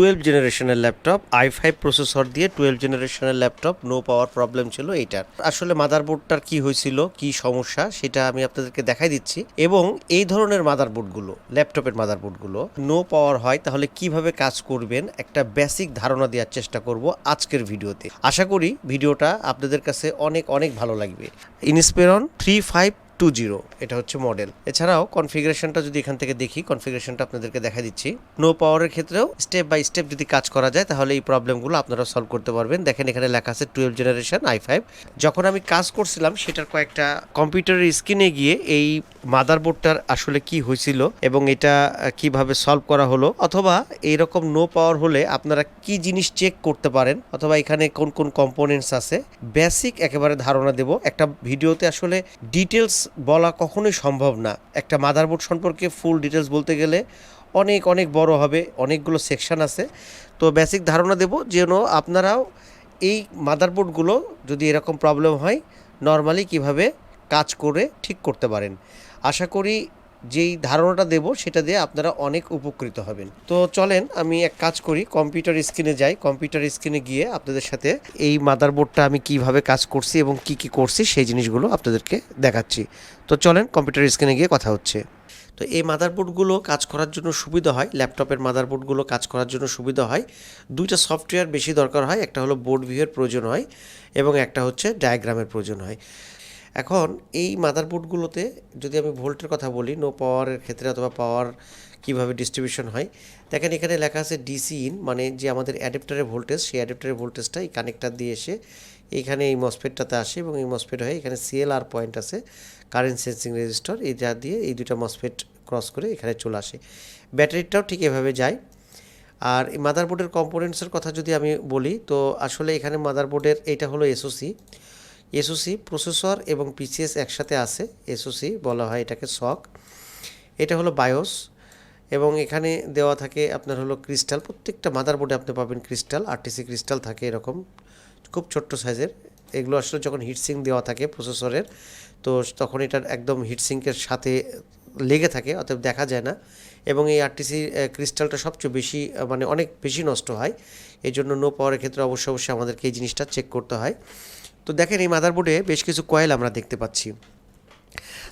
Twelve জেনারেশনের laptop I five processor দিয়ে twelve জেনারেশনের ল্যাপটপ নো পাওয়ার প্রবলেম ছিল এইটার। আসলে মাদারবোর্ডটার কি হয়েছিল, কি সমস্যা, সেটা আমি আপনাদেরকে দেখাই দিচ্ছি। এবং এই ধরনের মাদারবোর্ডগুলো ল্যাপটপের মাদারবোর্ডগুলো নো পাওয়ার হয়, তাহলে কীভাবে কাজ করবেন, একটা বেসিক ধারণা দেওয়ার চেষ্টা করব আজকের ভিডিওতে। আশা করি ভিডিওটা আপনাদের কাছে অনেক অনেক ভালো লাগবে। Inspiron three five two zero, এটা হচ্ছে মডেল এছাড়াও কনফিগারেশনটা যদি এখান থেকে দেখি কনফিগারেশনটা আপনাদেরকে দেখা দিচ্ছি। নো পাওয়ারের ক্ষেত্রেও স্টেপ বাই স্টেপ যদি কাজ করা যায়, তাহলে এই প্রবলেমগুলো আপনারা সলভ করতে পারবেন। দেখেন এখানে লেখা আছে টুয়েলভ জেনারেশন আই ফাইভ যখন আমি কাজ করছিলাম, সেটার কয়েকটা কম্পিউটারের স্ক্রিনে গিয়ে এই মাদারবোর্ডটার আসলে কি হয়েছিল এবং এটা কীভাবে সলভ করা হলো, অথবা এইরকম নো পাওয়ার হলে আপনারা কি জিনিস চেক করতে পারেন, অথবা এখানে কোন কোন কম্পোনেন্টস আছে বেসিক একেবারে ধারণা দেব। একটা ভিডিওতে আসলে ডিটেলস বলা কখনোই সম্ভব না। একটা মাদারবোর্ড সম্পর্কে ফুল ডিটেলস বলতে গেলে অনেক অনেক বড় হবে, অনেকগুলো সেকশন আছে। তো বেসিক ধারণা দেব যেন আপনারাও এই মাদারবোর্ডগুলো যদি এরকম প্রবলেম হয় নর্মালি কীভাবে কাজ করে ঠিক করতে পারেন। আশা করি যেই ধারণাটা দেব সেটা দিয়ে আপনারা অনেক উপকৃত হবেন। তো চলেন আমি এক কাজ করি, কম্পিউটার স্ক্রিনে যাই। কম্পিউটার স্ক্রিনে গিয়ে আপনাদের সাথে এই মাদারবোর্ডটা আমি কীভাবে কাজ করছি এবং কি কি করছি সেই জিনিসগুলো আপনাদেরকে দেখাচ্ছি। তো চলেন কম্পিউটার স্ক্রিনে গিয়ে কথা হচ্ছে। তো এই মাদারবোর্ডগুলো কাজ করার জন্য সুবিধা হয়, ল্যাপটপের মাদারবোর্ডগুলো কাজ করার জন্য সুবিধা হয়। দুইটা সফটওয়্যার বেশি দরকার হয়, একটা হলো বোর্ড ভিউয়ের প্রয়োজন হয় এবং একটা হচ্ছে ডায়াগ্রামের প্রয়োজন হয়। এখন এই মাদারবোর্ডগুলোতে যদি আমি ভোল্টের কথা বলি নো পাওয়ারের ক্ষেত্রে অথবা পাওয়ার কীভাবে ডিস্ট্রিবিউশন হয়, দেখেন এখানে লেখা আছে ডিসি ইন মানে যে আমাদের অ্যাডাপ্টারের ভোল্টেজ সেই অ্যাডাপ্টারের ভোল্টেজটা এই কানেক্টার দিয়ে এসে এইখানে এই মসফেটটাতে আসে এবং এই মসফেট হয়ে এখানে সিএলআর পয়েন্ট আছে কারেন্ট সেন্সিং রেজিস্টার এই যা দিয়ে এই দুটা মসফেট ক্রস করে এখানে চলে আসে। ব্যাটারিটাও ঠিক এভাবে যায়। আর এই মাদারবোর্ডের কম্পোনেন্টসের কথা যদি আমি বলি, তো আসলে এখানে মাদারবোর্ডের এটা হলো এসওসি এসওসি, প্রসেসর এবং পিসিএস একসাথে আছে। এসওসি বলা হয় এটাকে শক এটা হলো বায়োস এবং এখানে দেওয়া থাকে আপনার হলো ক্রিস্টাল। প্রত্যেকটা মাদারবোর্ডে আপনি পাবেন ক্রিস্টাল, আরটিসি ক্রিস্টাল থাকে এরকম। খুব ছোট্ট সাইজের। এগুলো আসলে যখন হিটসিং দেওয়া থাকে প্রসেসরের, তো তখন এটার একদম হিটসিঙ্কের সাথে লেগে থাকে, অতএব দেখা যায় না। এবং এই আরটিসি ক্রিস্টালটা সবচেয়ে বেশি মানে অনেক বেশি নষ্ট হয়। এই জন্য নো পাওয়ারের ক্ষেত্রে অবশ্যই অবশ্যই আমাদেরকে এই জিনিসটা চেক করতে হয়। তো দেখেন এই মাদারবোর্ডে বেশ কিছু কয়েল আমরা দেখতে পাচ্ছি।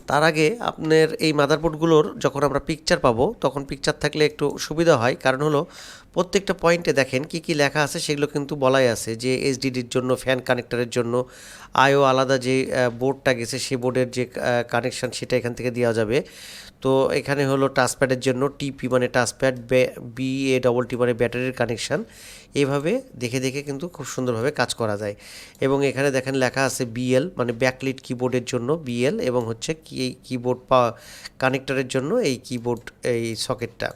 তার আগে আপনার এই মাদারবোর্ডগুলোর যখন আমরা পিকচার পাবো, তখন পিকচার থাকলে একটু সুবিধা হয়। কারণ হলো প্রত্যেকটা পয়েন্টে দেখেন কি কি লেখা আছে, সেগুলো কিন্তু বলাই আছে যে এইচডিডির জন্য ফ্যান কানেক্টরের জন্য, আইও আলাদা যে বোর্ডটা গেছে সেই বোর্ডের যে কানেকশন সেটা এখান থেকে দেওয়া যাবে। তো এখানে হলো টাচপ্যাডের জন্য টিপি মানে touchpad B A double T মানে ব্যাটারির কানেকশান এইভাবে দেখে দেখে কিন্তু খুব সুন্দরভাবে কাজ করা যায়। এবং এখানে দেখেন লেখা আছে বিএল মানে ব্যাকলিট কিবোর্ডের জন্য বিএল এবং হচ্ছে কি কিবোর্ড পা কানেক্টরের জন্য এই কিবোর্ড এই সকেটটা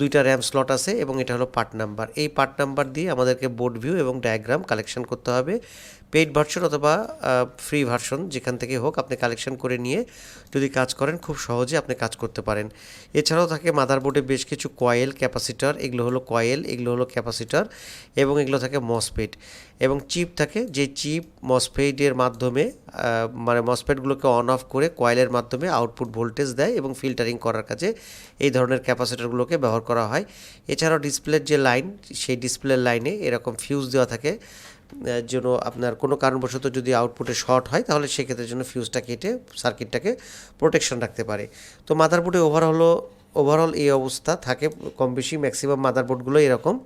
দুইটা র্যাম স্লট আছে এবং এটা হলো পার্ট নাম্বার এই পার্ট নাম্বার দিয়ে আমাদেরকে বোর্ড ভিউ এবং ডায়াগ্রাম কালেকশন করতে হবে। পেইড ভার্সন অথবা ফ্রি ভার্সন যেখান থেকে হোক আপনি কালেকশন করে নিয়ে যদি কাজ করেন, খুব সহজে আপনি কাজ করতে পারেন। এছাড়াও থাকে মাদারবোর্ডে বেশ কিছু কয়েল ক্যাপাসিটার এগুলো হলো কয়েল এগুলো হলো ক্যাপাসিটার এবং এগুলো থাকে মসপেট এবং চিপ থাকে যে চিপ মসফেটের মাধ্যমে মানে মসফেটগুলোকে অন অফ করে কয়েলের মাধ্যমে আউটপুট ভোল্টেজ দেয় এবং ফিল্টারিং করার কাজে এই ধরনের ক্যাপাসিটারগুলোকে ব্যবহার করা হয়। এছাড়াও ডিসপ্লের যে লাইন সেই ডিসপ্লের লাইনে এরকম ফিউজ দেওয়া থাকে। যেন আপনার কোনো কারণবশত যদি আউটপুটে শর্ট হয়, তাহলে সেক্ষেত্রে জন্য ফিউজটা কেটে সার্কিটটাকে প্রোটেকশন রাখতে পারে। তো মাদারবোর্ডে ওভারঅল ওভারঅল এই অবস্থা থাকে কম বেশি ম্যাক্সিমাম মাদারবোর্ডগুলো এরকম।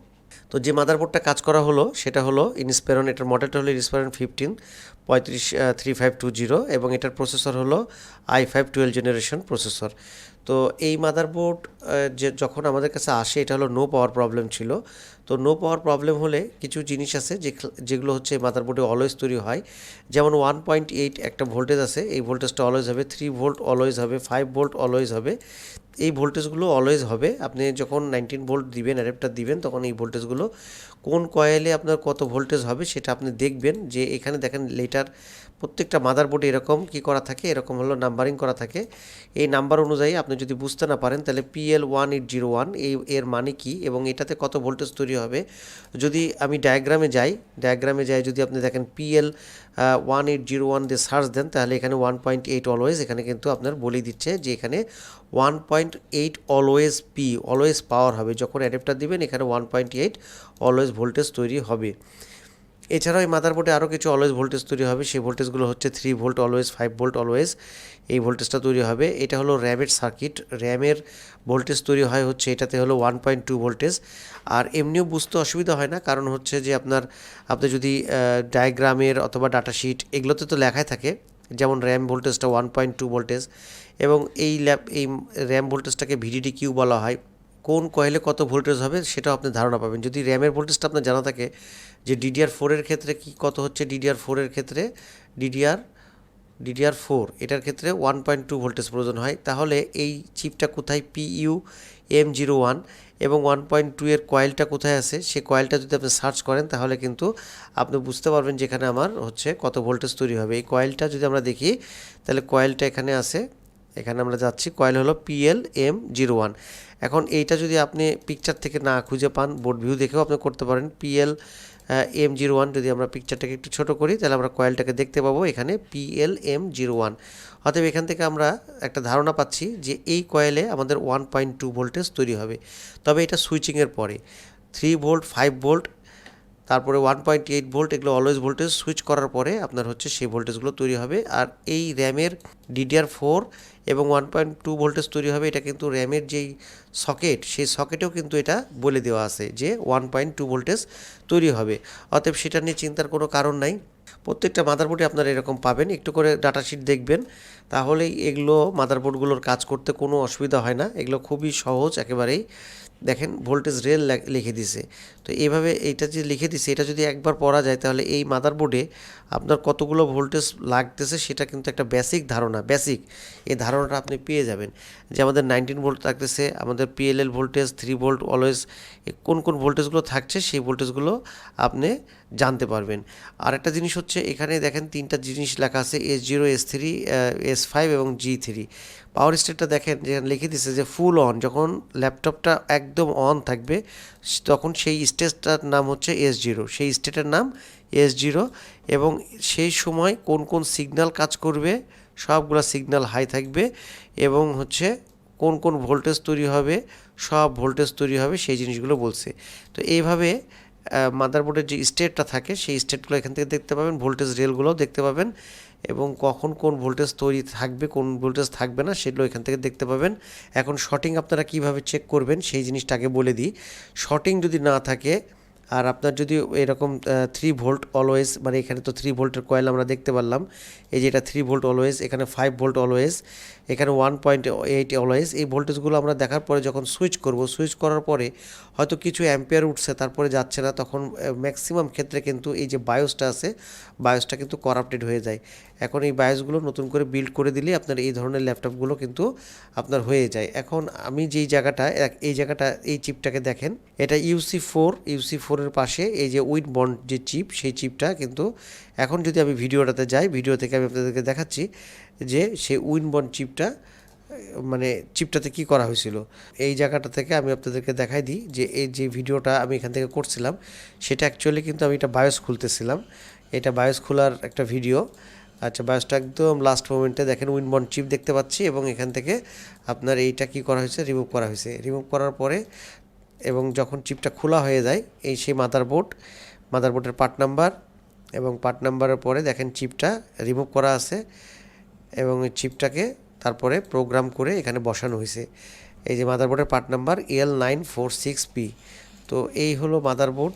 তো যে মাদারবোর্ডটা কাজ করা হলো, সেটা হলো ইনস্পেরন এটার মডেলটা হলো ইনস্পেরন ফিফটিন পঁয়ত্রিশ থ্রি ফাইভ টু জিরো এবং এটার প্রসেসর হলো i five twelve generation processor তো এই মাদারবোর্ড যে যখন আমাদের কাছে আসে, এটা হলো নো পাওয়ার প্রবলেম ছিল। তো নো পাওয়ার প্রবলেম হলে কিছু জিনিস আছে যে যেগুলো হচ্ছে মাদারবোর্ডে অলওয়েজ তৈরি হয়। যেমন ওয়ান পয়েন্ট এইট একটা ভোল্টেজ আছে, এই ভোল্টেজটা অলওয়েজ হবে থ্রি ভোল্ট অলওয়েজ হবে ফাইভ ভোল্ট অলওয়েজ হবে। এই ভোল্টেজগুলো অলওয়েজ হবে। আপনি যখন নাইনটিন ভোল্ট দিবেন অ্যাডাপ্টার দিবেন, তখন এই ভোল্টেজগুলো কোন কয়েলে আপনার কত ভোল্টেজ হবে সেটা আপনি দেখবেন যে এখানে দেখেন লেটার প্রত্যেকটা মাদারবোর্ডে এরকম কি করা থাকে, এরকম হলো নাম্বারিং করা থাকে। এই নাম্বার অনুযায়ী আপনি যদি বুঝতে না পারেন তাহলে PL one eight zero one এই এর মানে কি এবং এটাতে কত ভোল্টেজ তৈরি হবে। যদি আমি ডায়াগ্রামে যাই ডায়াগ্রামে যাই যদি আপনি দেখেন PL one eight zero one দিয়ে সার্চ দেন তাহলে এখানে ওয়ান পয়েন্ট এইট অলওয়েজ এখানে কিন্তু আপনার বলে দিচ্ছে যে এখানে one point eight always P always power হবে। যখন অ্যাডাপ্টার দিবেন এখানে one point eight always voltage তৈরি হবে। এছাড়াও এই মাদারবোর্ডে আরও কিছু অলওয়েজ ভোল্টেজ তৈরি হবে। সেই ভোল্টেজগুলো হচ্ছে three volt always five volt always এই ভোল্টেজটা তৈরি হবে। এটা হলো র্যামের সার্কিট র্যামের ভোল্টেজ তৈরি হয় হচ্ছে এটাতে হলো ওয়ান পয়েন্ট টু ভোল্টেজ আর এমনিও বুঝতে অসুবিধা হয় না, কারণ হচ্ছে যে আপনার, আপনি যদি ডায়াগ্রামের অথবা ডাটা শিট এগুলোতে তো লেখাই থাকে, যেমন র্যাম ভোল্টেজটা ওয়ান পয়েন্ট টু ভোল্টেজ এবং এই ল্যাপ এই র্যাম ভোল্টেজটাকে ভিডিডি কিউ বলা হয়। কোন কয়েলে কত ভোল্টেজ হবে সেটাও আপনি ধারণা পাবেন। যদি র্যামের ভোল্টেজটা আপনার জানা থাকে যে ডিডিআর ফোরের ক্ষেত্রে কি কত হচ্ছে ডিডিআর ফোরের ক্ষেত্রে? ডিডিআর ডিডিআর ফোর এটার ক্ষেত্রে ওয়ান পয়েন্ট টু ভোল্টেজ প্রয়োজন হয়। তাহলে এই চিপটা কোথায়? পিইউ এম জিরো ওয়ান এবং ওয়ান পয়েন্ট টু এর কয়েলটা কোথায় আছে? সে কয়েলটা যদি আপনি সার্চ করেন তাহলে কিন্তু আপনি বুঝতে পারবেন যেখানে আমার হচ্ছে কত ভোল্টেজ তৈরি হবে। এই কয়েলটা যদি আমরা দেখি, তাহলে কয়েলটা এখানে আছে এখানে আমরা যাচ্ছি, কয়েল হলো পিএল এম জিরো ওয়ান এখন এইটা যদি আপনি পিকচার থেকে না খুঁজে পান বোর্ড ভিউ দেখেও আপনি করতে পারেন। পিএল এম জিরো ওয়ান যদি আমরা পিকচারটাকে একটু ছোট করি, তাহলে আমরা কয়েলটাকে দেখতে পাবো এখানে পিএল এম জিরো ওয়ান অতএব এখান থেকে আমরা একটা ধারণা পাচ্ছি যে এই কয়েলে আমাদের ওয়ান পয়েন্ট টু ভোল্টেজ তৈরি হবে। তবে এটা সুইচিংয়ের পরে। থ্রি ভোল্ট ফাইভ ভোল্ট তারপরে ওয়ান পয়েন্ট এইট ভোল্ট এগুলো অলওয়েজ ভোল্টেজ সুইচ করার পরে আপনার হচ্ছে সেই ভোল্টেজগুলো তৈরি হবে। আর এই র্যামের ডিডিআর ফোর এবং ওয়ান পয়েন্ট টু ভোল্টেজ তৈরি হবে, এটা কিন্তু র্যামের যেই সকেট, সেই সকেটেও কিন্তু এটা বলে দেওয়া আছে যে ওয়ান পয়েন্ট টু ভোল্টেজ তৈরি হবে। অতএব সেটা নিয়ে চিন্তার কোনো কারণ নাই। প্রত্যেকটা মাদারবোর্ডে আপনারা এরকম পাবেন। একটু করে ডাটা শিট দেখবেন, তাহলেই এগুলো মাদারবোর্ডগুলোর কাজ করতে কোনো অসুবিধা হয় না। এগুলো খুবই সহজ একেবারেই। দেখেন ভোল্টেজ রেল লিখে দিছে। তো এইভাবে এইটা যে লিখে দিছে, এটা যদি একবার পড়া যায় তাহলে এই মাদারবোর্ডে আপনার কতগুলো ভোল্টেজ লাগতেছে সেটা কিন্তু একটা বেসিক ধারণা বেসিক এই ধারণাটা আপনি পেয়ে যাবেন। যে আমাদের নাইনটিন ভোল্ট থাকতেছে আমাদের PLL voltage three volt always কোন কোন ভোল্টেজগুলো থাকছে সেই ভোল্টেজগুলো আপনি জানতে পারবেন। আর একটা জিনিস হচ্ছে এখানে দেখেন তিনটা জিনিস লেখা আছে S zero S three S five এবং জি থ্রি পাওয়ার স্টেটটা দেখেন যেখানে লিখে দিছে যে ফুল অন যখন ল্যাপটপটা একদম অন থাকবে তখন সেই স্টেজটার নাম হচ্ছে এস জিরো সেই স্টেটের নাম এস জিরো এবং সেই সময় কোন কোন সিগনাল কাজ করবে, সবগুলো সিগনাল হাই থাকবে এবং হচ্ছে কোন কোন ভোল্টেজ তৈরি হবে, সব ভোল্টেজ তৈরি হবে, সেই জিনিসগুলো বলছে। তো এইভাবে মাদারবোর্ডের যে স্টেটটা থাকে, সেই স্টেটগুলো এখান থেকে দেখতে পাবেন ভোল্টেজ রেলগুলোও দেখতে পাবেন। এবং কখন কোন ভোল্টেজ তৈরি থাকবে, কোন ভোল্টেজ থাকবে না সেগুলো এখান থেকে দেখতে পাবেন। এখন শর্টিং আপনারা কীভাবে চেক করবেন সেই জিনিসটা আগে বলে দিই। শর্টিং যদি না থাকে, আর আপনার যদি এরকম থ্রি ভোল্ট অলওয়েজ মানে এখানে তো থ্রি ভোল্টের কয়েল আমরা দেখতে পারলাম, এই যে এটা থ্রি ভোল্ট অলওয়েজ এখানে ফাইভ ভোল্ট অলওয়েজ এখানে ওয়ান পয়েন্ট এইট অলওয়েজ এই ভোল্টেজগুলো আমরা দেখার পরে যখন সুইচ করব সুইচ করার পরে হয়তো কিছু অ্যাম্পিয়ার উঠছে, তারপরে যাচ্ছে না, তখন ম্যাক্সিমাম ক্ষেত্রে কিন্তু এই যে বায়োসটা আছে বায়োসটা কিন্তু করাপ্টেড হয়ে যায়। এখন এই বায়োসগুলো নতুন করে বিল্ড করে দিলে আপনার এই ধরনের ল্যাপটপগুলো কিন্তু আপনার হয়ে যায়। এখন আমি যেই জায়গাটা এই জায়গাটা, এই চিপটাকে দেখেন, এটা ইউসি ফোর ইউসি ফোরের পাশে এই যে উইন বন্ড যে চিপ সেই চিপটা কিন্তু এখন যদি আমি ভিডিওটাতে যাই, ভিডিও থেকে আমি আপনাদেরকে দেখাচ্ছি যে সেই উইন বন্ড চিপটা মানে চিপটাতে কি করা হয়েছিল। এই জায়গাটা থেকে আমি আপনাদেরকে দেখাই দিই যে এই যে ভিডিওটা আমি এখান থেকে করছিলাম, সেটা অ্যাকচুয়ালি কিন্তু আমি এটা বায়োস খুলতেছিলাম। এটা বায়োস খোলার একটা ভিডিও আচ্ছা বায়োসটা একদম লাস্ট মোমেন্টে দেখেন উইনবন চিপ দেখতে পাচ্ছি এবং এখান থেকে আপনার এইটা কি করা হয়েছে? রিমুভ করা হয়েছে। রিমুভ করার পরে এবং যখন চিপটা খোলা হয়ে যায়, এই সেই মাদারবোর্ড মাদারবোর্ডের পার্ট নাম্বার এবং পার্ট নাম্বারের পরে দেখেন চিপটা রিমুভ করা আছে এবং এই চিপটাকে তারপরে প্রোগ্রাম করে এখানে বসানো হয়েছে। এই যে মাদারবোর্ডের part number L nine four six P তো এই হলো মাদারবোর্ড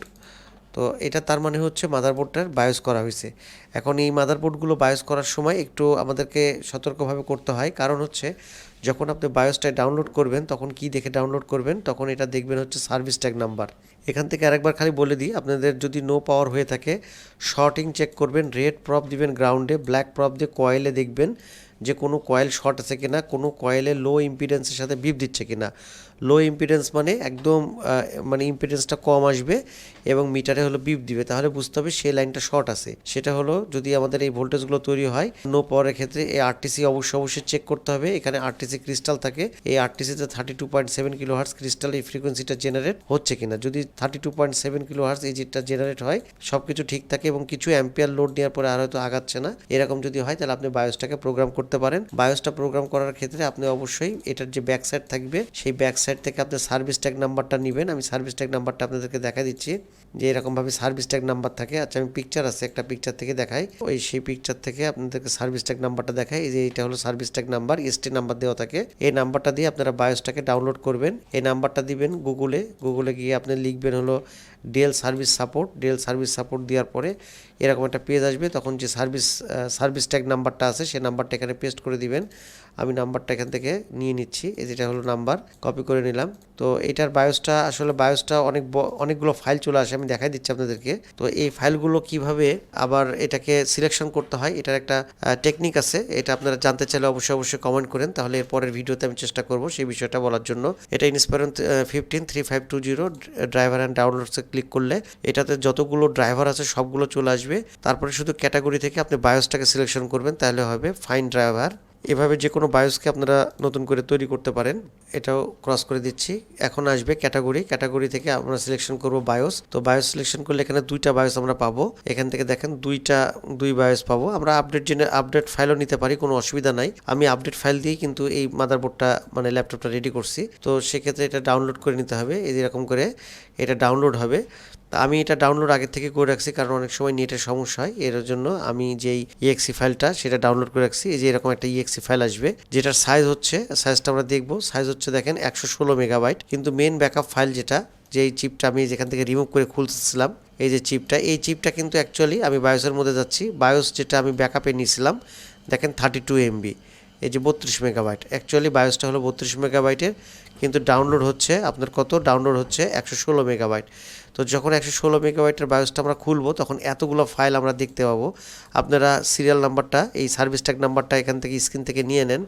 তো এটা তার মানে হচ্ছে মাদারবোর্ডটার বায়োস করা হয়েছে। এখন এই মাদারবোর্ডগুলো বায়োস করার সময় একটু আমাদেরকে সতর্কভাবে করতে হয়। কারণ হচ্ছে, যখন আপনি বায়োসটায় ডাউনলোড করবেন, তখন কি দেখে ডাউনলোড করবেন, তখন এটা দেখবেন হচ্ছে সার্ভিস ট্যাগ নাম্বার এখান থেকে আরেকবার খালি বলে দিই, আপনাদের যদি নো পাওয়ার হয়ে থাকে শর্টিং চেক করবেন রেড প্রপ দিবেন গ্রাউন্ডে ব্ল্যাক প্রপ দিয়ে কয়েলে দেখবেন যে কোনো কয়েল শর্ট আছে কিনা, কোনো কয়েলে লো ইম্পিডেন্সের সাথে বিপ দিচ্ছে কিনা। লো ইম্পিডেন্স মানে একদম মানে ইম্পিডেন্সটা কম আসবে এবং মিটারে হলো বিপ দিবে। তাহলে বুঝতে হবে সেই লাইনটা শর্ট আছে। সেটা হলো যদি আমাদের এই ভোল্টেজগুলো তৈরি হয় নো পাওয়ারের ক্ষেত্রে এই আরটিসি অবশ্যই অবশ্যই চেক করতে হবে। এখানে আরটিসি ক্রিস্টাল থাকে। এই আরটিসিতে thirty two point seven kilo hertz crystal এই ফ্রিকোয়েন্সিটা জেনারেট হচ্ছে কিনা? যদি thirty two point seven kilo hertz এই যেটা জেনারেট হয় সব কিছু ঠিক থাকে এবং কিছু অ্যাম্পিয়ার লোড নেওয়ার পরে আর হয়তো আগাচ্ছে না। এরকম যদি হয়, তাহলে আপনি বায়োসটাকে প্রোগ্রাম করতে পারেন। বায়োসটা প্রোগ্রাম করার ক্ষেত্রে আপনি অবশ্যই এটার যে ব্যাক সাইড থাকবে, সেই ব্যাক সাইড থেকে আপনি সার্ভিস ট্যাগ নাম্বারটা নেবেন। আমি সার্ভিস ট্যাগ নাম্বারটা আপনাদেরকে দেখা দিচ্ছি যে এরকমভাবে সার্ভিস ট্যাগ নাম্বার থাকে। আচ্ছা আমি পিকচার আছে, একটা পিকচার থেকে দেখাই। ওই সেই পিকচার থেকে আপনাদেরকে সার্ভিস ট্যাগ নাম্বারটা দেখাই। এই যে এটা হলো service tag number ST number দেওয়া থাকে। এই নাম্বারটা দিয়ে আপনারা বায়োসটাকে ডাউনলোড করবেন। এই নাম্বারটা দিবেন গুগলে গুগলে গিয়ে আপনি লিখবেন হলো Dell service support Dell service support দেওয়ার পরে এরকম একটা পেজ আসবে। তখন যে সার্ভিস সার্ভিস ট্যাগ নাম্বারটা আছে, সেই নাম্বারটা এখানে পেস্ট করে দিবেন। আমি নাম্বারটা এখান থেকে নিয়ে নিচ্ছি। এই যেটা হলো নাম্বার কপি করে নিলাম। তো এটার বায়োসটা আসলে বায়োসটা অনেক অনেকগুলো ফাইল চলে আসে, আমি দেখাই দিচ্ছি আপনাদেরকে। তো এই ফাইলগুলো কীভাবে আবার এটাকে সিলেকশন করতে হয়, এটার একটা টেকনিক আছে। এটা আপনারা জানতে চাইলে অবশ্যই অবশ্যই কমেন্ট করেন। তাহলে এর পরের ভিডিওতে আমি চেষ্টা করব সেই বিষয়টা বলার জন্য। এটা Inspiron fifteen three five two zero driver and ডাউনলোডসে click করলে এটাতে যতগুলো ড্রাইভার আছে সবগুলো চলে আসবে। তারপরে শুধু ক্যাটাগরি থেকে আপনি বায়োসটাকে সিলেকশন করবেন, তাহলে হবে ফাইন ড্রাইভার এভাবে যে কোনো বায়োসকে আপনারা নতুন করে তৈরি করতে পারেন, এটাও ক্রস করে দিচ্ছি। এখন আসবে ক্যাটাগরি ক্যাটাগরি থেকে আমরা সিলেকশন করব বায়োস তো বায়োস সিলেকশন করলে এখানে দুইটা বায়োস আমরা পাবো। এখান থেকে দেখেন দুইটা, দুই বায়োস পাবো। আমরা আপডেট জেনে আপডেট ফাইলও নিতে পারি, কোনো অসুবিধা নাই। আমি আপডেট ফাইল দিয়েই কিন্তু এই মাদারবোর্ডটা মানে ল্যাপটপটা রেডি করছি। তো সেক্ষেত্রে এটা ডাউনলোড করে নিতে হবে। এই যেরকম করে এটা ডাউনলোড হবে। তা আমি এটা ডাউনলোড আগে থেকে করে রাখছি কারণ অনেক সময় নেটের সমস্যা হয়। এর জন্য আমি যেই ইএক্সি ফাইলটা সেটা ডাউনলোড করে রাখছি। এই যে এরকম একটা ইএক্সি ফাইল আসবে, যেটার সাইজ হচ্ছে সাইজটা আমরা দেখব। সাইজ হচ্ছে দেখেন একশো ষোলো মেগাবাইট কিন্তু মেন ব্যাকআপ ফাইল যেটা, যেই চিপটা আমি যেখান থেকে রিমুভ করে খুলছিলাম, এই যে চিপটা এই চিপটা কিন্তু অ্যাকচুয়ালি আমি বায়োসের মধ্যে যাচ্ছি। বায়োস যেটা আমি ব্যাকআপে নিয়েছিলাম, দেখেন থার্টি টু এমবি এই যে বত্রিশ মেগাবাইট। অ্যাকচুয়ালি বায়োসটা হলো বত্রিশ মেগাবাইটের, কিন্তু ডাউনলোড হচ্ছে, আপনার কত? ডাউনলোড হচ্ছে একশো ষোলো মেগাবাইট। তো যখন একশো ষোলো মেগাবাইটের বায়োসটা আমরা খুলবো, তখন এতগুলো ফাইল আমরা দেখতে পাবো। আপনারা সিরিয়াল নাম্বারটা এই সার্ভিস ট্যাগ নাম্বারটা এখান থেকে স্ক্রিন থেকে নিয়ে নেন।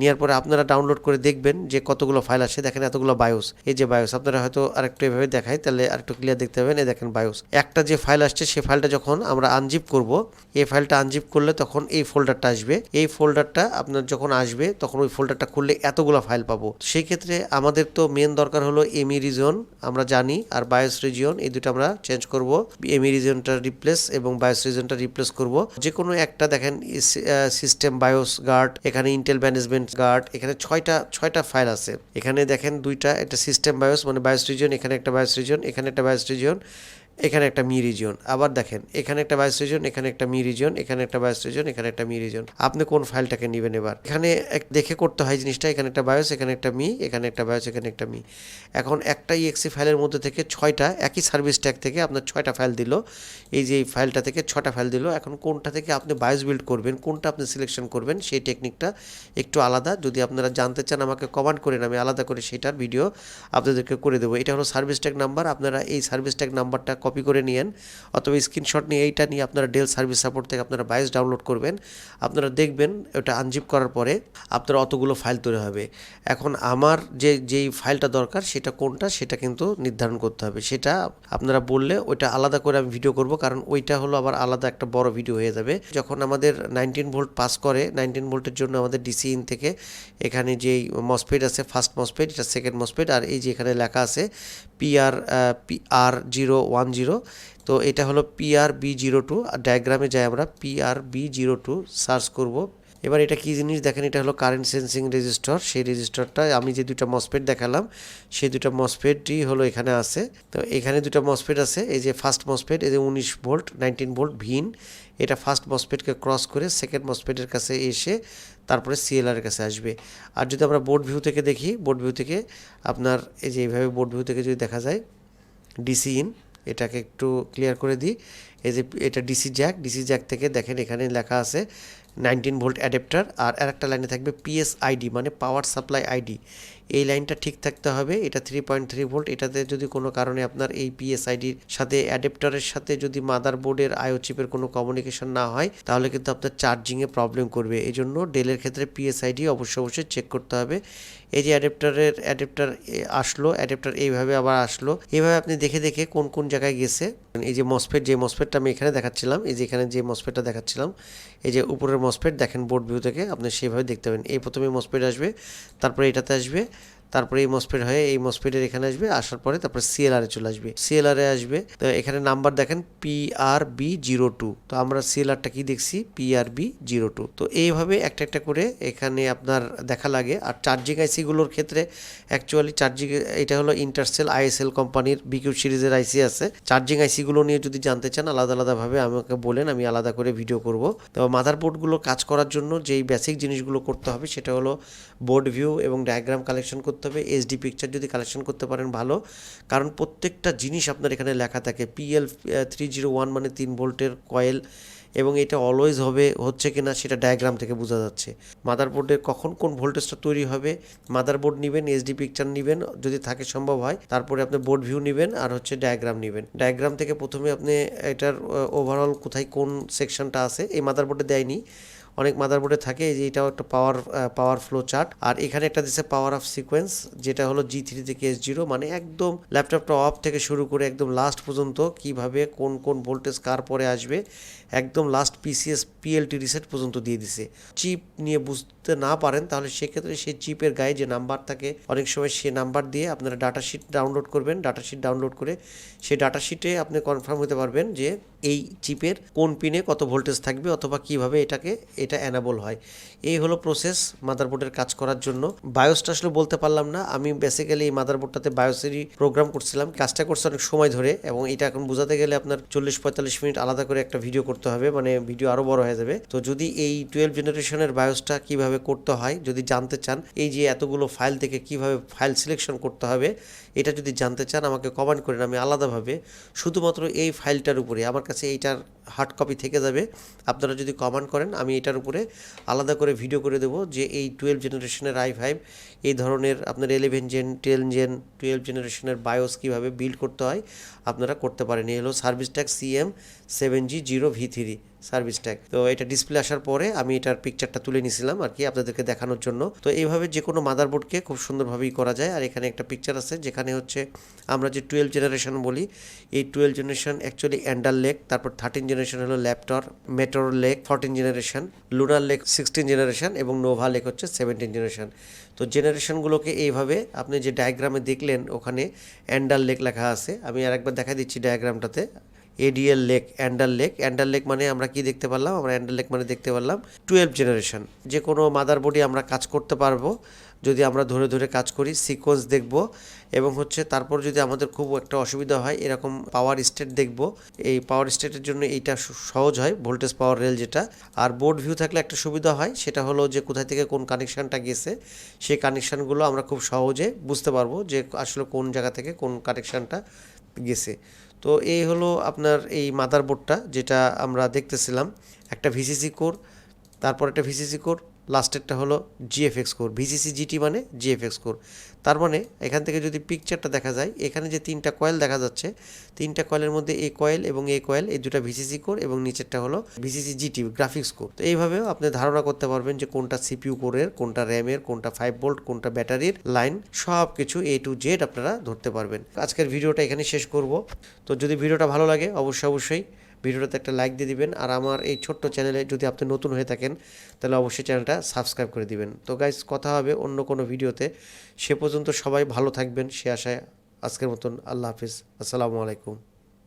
নেওয়ার পরে আপনারা ডাউনলোড করে দেখবেন যে কতগুলো ফাইল আসে। দেখেন এতগুলো বায়োস এই যে বায়োস আপনারা হয়তো আরেকটু এভাবে দেখায় তাহলে আরেকটু ক্লিয়ার দেখতে পাবেন। এই দেখেন বায়োস একটা যে ফাইল আসছে সেই ফাইলটা যখন আমরা আনজিপ করব, এই ফাইলটা আনজিপ করলে তখন এই ফোল্ডারটা আসবে। এই ফোল্ডারটা আপনার যখন আসবে, তখন ওই ফোল্ডারটা খুললে এতগুলো ফাইল পাবো। সেই ক্ষেত্রে আমাদের তো মেন দরকার হলো এমি রিজন আমরা জানি, আর বায়োস রিজিয়ন এই দুটো আমরা চেঞ্জ করব। এমি রিজনটা রিপ্লেস এবং বায়োস রিজনটা রিপ্লেস করব। যে কোনো একটা, দেখেন সিস্টেম বায়োস গার্ড এখানে ইন্টেল ম্যানেজমেন্ট গার্ড এখানে ছয়টা ছয়টা ফাইল আছে। এখানে দেখেন দুইটা, একটা সিস্টেম বায়োস মানে বায়োস রিজন এখানে একটা বায়োস রিজন এখানে একটা বায়োস রিজন এখানে একটা মি রিজন আবার দেখেন, এখানে একটা বায়োস রিজন এখানে একটা মি রিজন এখানে একটা বায়োস রিজন এখানে একটা মি রিজন আপনি কোন ফাইলটাকে নেবেন এবার? এখানে এক- দেখে করতে হয় জিনিসটা, এখানে একটা বায়োস এখানে একটা মি, এখানে একটা বায়োস এখানে একটা মি। এখন একটা ইএক্সি ফাইলের মধ্যে থেকে ছয়টা, একই সার্ভিস ট্যাগ থেকে আপনার ছয়টা ফাইল দিল। এই যে এই ফাইলটা থেকে ছটা ফাইল দিল, এখন কোনটা থেকে আপনি বায়োস বিল্ড করবেন, কোনটা আপনি সিলেকশন করবেন, সেই টেকনিকটা একটু আলাদা। যদি আপনারা জানতে চান, আমাকে কমেন্ট করেন, আমি আলাদা করে সেটার ভিডিও আপনাদেরকে করে দেবো। এটা হলো সার্ভিস ট্যাগ নাম্বার আপনারা এই সার্ভিস ট্যাগ নাম্বারটা কপি করে নিয়েন, অথবা স্ক্রিনশট নিয়ে এইটা নিয়ে আপনারা ডেল সার্ভিস সাপোর্ট থেকে আপনারা বায়োস ডাউনলোড করবেন। আপনারা দেখবেন ওটা আনজিপ করার পরে আপনার অতগুলো ফাইল তৈরি হবে। এখন আমার যে, যেই ফাইলটা দরকার সেটা কোনটা সেটা কিন্তু নির্ধারণ করতে হবে। সেটা আপনারা বললে ওইটা আলাদা করে আমি ভিডিও করব, কারণ ওইটা হলো আবার আলাদা একটা বড় ভিডিও হয়ে যাবে। যখন আমাদের নাইনটিন ভোল্ট পাস করে নাইনটিন ভোল্টের জন্য আমাদের ডিসি ইন থেকে এখানে যেই মসপেড আছে ফার্স্ট মসপেড এটা সেকেন্ড মসপেড আর এই যে এখানে লেখা আছে PR PR zero one zero তো এটা হলো পিআর বি জিরো টু আর ডায়াগ্রামে যাই আমরা PR B zero two search করব। এবার এটা কি জিনিস দেখেন, এটা হলো কারেন্ট সেন্সিং রেজিস্টার সেই রেজিস্টারটা আমি যে দুটো মসপেট দেখালাম, সেই দুটো মসপেটই হলো এখানে আছে। তো এখানে দুটা মসপেট আছে, এই যে ফার্স্ট মসপেট এই যে উনিশ ভোল্ট নাইনটিন ভোল্ট ভিন এটা ফার্স্ট মসপেটকে ক্রস করে সেকেন্ড মসপেটের কাছে এসে তারপরে সিএলআর কাছে আসবে। আর যদি আমরা বোর্ড ভিউ থেকে দেখি বোর্ড ভিউ থেকে আপনার এই যে এইভাবে বোর্ড ভিউ থেকে যদি দেখা যায় ডিসি ইন এটাকে একটু ক্লিয়ার করে দিই। এই যে এটা ডিসি জ্যাক ডিসি জ্যাক থেকে দেখেন এখানে লেখা আছে নাইনটিন ভোল্ট অ্যাডাপ্টার আর আরেকটা লাইনে থাকবে পিএস আইডি মানে পাওয়ার সাপ্লাই আইডি এই লাইনটা ঠিক থাকতে হবে। এটা থ্রি পয়েন্ট থ্রি ভোল্ট এটাতে যদি কোনো কারণে আপনার এই পিএসআইডির সাথে অ্যাডাপ্টারের সাথে যদি মাদার বোর্ডের আইও চিপের কোনো কমিউনিকেশন না হয়, তাহলে কিন্তু আপনার চার্জিংয়ে প্রবলেম করবে। এই জন্য ডেলের ক্ষেত্রে পিএসআইডি অবশ্যই অবশ্যই চেক করতে হবে। এই যে অ্যাডাপ্টারের অ্যাডাপ্টার আসলো অ্যাডাপ্টার এইভাবে আবার আসলো। এইভাবে আপনি দেখে দেখে কোন কোন জায়গায় গেছে। এই যে মসফেট যে মসফেটটা আমি এখানে দেখাচ্ছিলাম, এই যে এখানে যে মসফেটটা দেখাচ্ছিলাম, এই যে উপরের মসফেট দেখেন বোর্ড ভিউ থেকে, আপনি সেইভাবে দেখতে পাবেন এই প্রথমে মসফেট আসবে, তারপরে এটাতে আসবে। তারপরে এই মসফেট হয়ে এই মসফেটের এখানে আসবে, আসার পরে তারপরে সিএলআরে চলে আসবে। সিএলআরে আসবে, তো এখানে নাম্বার দেখেন P R B zero two তো আমরা সিএলআরটা কি দেখছি? P R B zero two তো এইভাবে একটা একটা করে এখানে আপনার দেখা লাগে। আর চার্জিং আইসিগুলোর ক্ষেত্রে অ্যাকচুয়ালি চার্জিং এটা হলো ইন্টারসেল আইএসএল কোম্পানির বিকিউ সিরিজের আইসি আছে। চার্জিং আইসিগুলো নিয়ে যদি জানতে চান, আলাদা আলাদাভাবে আমাকে বলেন, আমি আলাদা করে ভিডিও করব। তো মাদারবোর্ডগুলো কাজ করার জন্য যেই বেসিক জিনিসগুলো করতে হবে, সেটা হলো বোর্ড ভিউ এবং ডায়াগ্রাম কালেকশন করতে হবে এইচডি পিকচার যদি কালেকশন করতে পারেন ভালো। কারণ প্রত্যেকটা জিনিস আপনার এখানে লেখা থাকে পিএল থ্রি জিরো ওয়ান মানে তিন ভোল্টের কয়েল এবং এটা অলওয়েজ হবে, হচ্ছে কি না সেটা ডায়াগ্রাম থেকে বোঝা যাচ্ছে। মাদারবোর্ডে কখন কোন ভোল্টেজটা তৈরি হবে মাদারবোর্ড নেবেন এইচডি পিকচার নেবেন, যদি থাকে সম্ভব হয়, তারপরে আপনি বোর্ড ভিউ নেবেন আর হচ্ছে ডায়াগ্রাম নেবেন। ডায়াগ্রাম থেকে প্রথমে আপনি এটার ওভারঅল কোথায় কোন সেকশনটা আছে, এই মাদারবোর্ডে দেয়নি। অনেক মাদারবোর্ডে থাকে যে এটাও একটা পাওয়ার পাওয়ার ফ্লো চার্ট আর এখানে একটা দিচ্ছে পাওয়ার অফ সিকোয়েন্স যেটা হলো জি থ্রি থেকে এস জিরো মানে একদম ল্যাপটপটা অফ থেকে শুরু করে একদম লাস্ট পর্যন্ত কীভাবে, কোন কোন ভোল্টেজ কার পরে আসবে, একদম লাস্ট পিসিএস পিএলটি রিসেট পর্যন্ত দিয়ে দিছে। চিপ নিয়ে বুঝতে না পারেন, তাহলে সেক্ষেত্রে সেই চিপের গায়ে যে নাম্বার থাকে, অনেক সময় সে নাম্বার দিয়ে আপনারা ডাটা শিট ডাউনলোড করবেন ডাটা শিট ডাউনলোড করে সেই ডাটা শিটে আপনি কনফার্ম হতে পারবেন যে এই চিপের কোন পিনে কত ভোল্টেজ থাকবে, অথবা কীভাবে এটাকে এটা অ্যানাবল হয়। এই হলো প্রসেস মাদারবোর্ডের কাজ করার জন্য। বায়োসটা আসলে বলতে পারলাম না। আমি বেসিক্যালি এই মাদারবোর্ডটাতে বায়োসেরই প্রোগ্রাম করছিলাম। কাজটা করছে অনেক সময় ধরে এবং এটা এখন বোঝাতে গেলে আপনার চল্লিশ পঁয়তাল্লিশ মিনিট আলাদা করে একটা ভিডিও করতে হবে। মানে ভিডিও আরও বড় হয়ে যাবে। তো যদি এই টুয়েলভ জেনারেশনের বায়োসটা কীভাবে করতে হয়, যদি জানতে চান, এই যে এতগুলো ফাইল থেকে কীভাবে ফাইল সিলেকশন করতে হবে এটা যদি জানতে চান, আমাকে কমেন্ট করেন, আমি আলাদাভাবে শুধুমাত্র এই ফাইলটার উপরে, আমার কাছে এইটার হার্ড কপি থেকে যাবে। আপনারা যদি কমেন্ট করেন, আমি এটার উপরে আলাদা করে ভিডিও করে দেবো যে এই টুয়েলভ জেনারেশনের আই ফাইভ এই ধরনের আপনার eleven gen ten gen twelve জেনারেশনের বায়োস কীভাবে বিল্ড করতে হয়, আপনারা করতে পারেন। এই হলো service tax CM seven G zero V three service tag. তো এটা ডিসপ্লে আসার পরে আমি এটার পিকচারটা তুলে নিয়েছিলাম আর কি আপনাদেরকে দেখানোর জন্য। তো এইভাবে যে কোনো মাদারবোর্ডকে খুব সুন্দরভাবেই করা যায়। আর এখানে একটা পিকচার আছে যেখানে হচ্ছে আমরা যে টুয়েলভ জেনারেশন বলি, এই twelve generation actually Alder Lake তারপর থার্টিন জেনারেশন হলো Raptor Meteor Lake fourteen generation Lunar Lake sixteen generation এবং নোভা লেক হচ্ছে সেভেন্টিন জেনারেশন তো জেনারেশনগুলোকে এইভাবে আপনি যে ডায়াগ্রামে দেখলেন, ওখানে অ্যান্ডার লেক লেখা আছে। আমি আরেকবার দেখা দিচ্ছি ডায়াগ্রামটাতে ADL Lake Alder Lake Alder Lake মানে আমরা কি দেখতে পারলাম? আমরা অ্যান্ডার লেক মানে দেখতে পারলাম টুয়েলভ জেনারেশন যে কোনো মাদারবোর্ডই আমরা কাজ করতে পারব। যদি আমরা ধরে ধরে কাজ করি সিকোয়েন্স দেখব এবং হচ্ছে তারপর যদি আমাদের খুব একটা অসুবিধা হয়, এরকম পাওয়ার স্টেট দেখব। এই পাওয়ার স্টেটের জন্য এইটা সহজ হয় ভোল্টেজ পাওয়ার রেল যেটা। আর বোর্ড ভিউ থাকলে একটা সুবিধা হয়, সেটা হলো যে কোথায় থেকে কোন কানেকশানটা গেছে, সেই কানেকশানগুলো আমরা খুব সহজে বুঝতে পারব যে আসলে কোন জায়গা থেকে কোন কানেকশানটা গেছে। তো এই হলো আপনার এই মাদারবোর্ডটা যেটা আমরা দেখতেছিলাম। একটা ভিসিসি কোর তারপর একটা ভিসিসি কোর লাস্টেরটা হলো জিএফএক্স কোর ভিসিসি জিটি মানে জিএফএক্স কোর তার মানে এখান থেকে যদি পিকচারটা দেখা যায়, এখানে যে তিনটা কয়েল দেখা যাচ্ছে, তিনটা কয়েলের মধ্যে এই কয়েল এবং এই কয়েল এই দুটা ভিসিসি কোর এবং নিচেরটা হলো ভিসিসি জিটি গ্রাফিক্স কোর তো এইভাবেও আপনি ধারণা করতে পারবেন যে কোনটা সিপিইউ কোরের কোনটা র্যামের কোনটা ফাইভ ভোল্ট কোনটা ব্যাটারির লাইন সব কিছু এ টু জেড আপনারা ধরতে পারবেন। আজকের ভিডিওটা এখানে শেষ করব। তো যদি ভিডিওটা ভালো লাগে, অবশ্যই অবশ্যই ভিডিওটাতে একটা লাইক দিয়ে দিবেন। আর আমার এই ছোট্ট চ্যানেলে যদি আপনি নতুন হয়ে থাকেন, তাহলে অবশ্যই চ্যানেলটা সাবস্ক্রাইব করে দিবেন। তো গাইজ কথা হবে অন্য কোনো ভিডিওতে। সে পর্যন্ত সবাই ভালো থাকবেন। সে আশায় আজকের মতন আল্লাহ হাফিজ। আসসালামু আলাইকুম।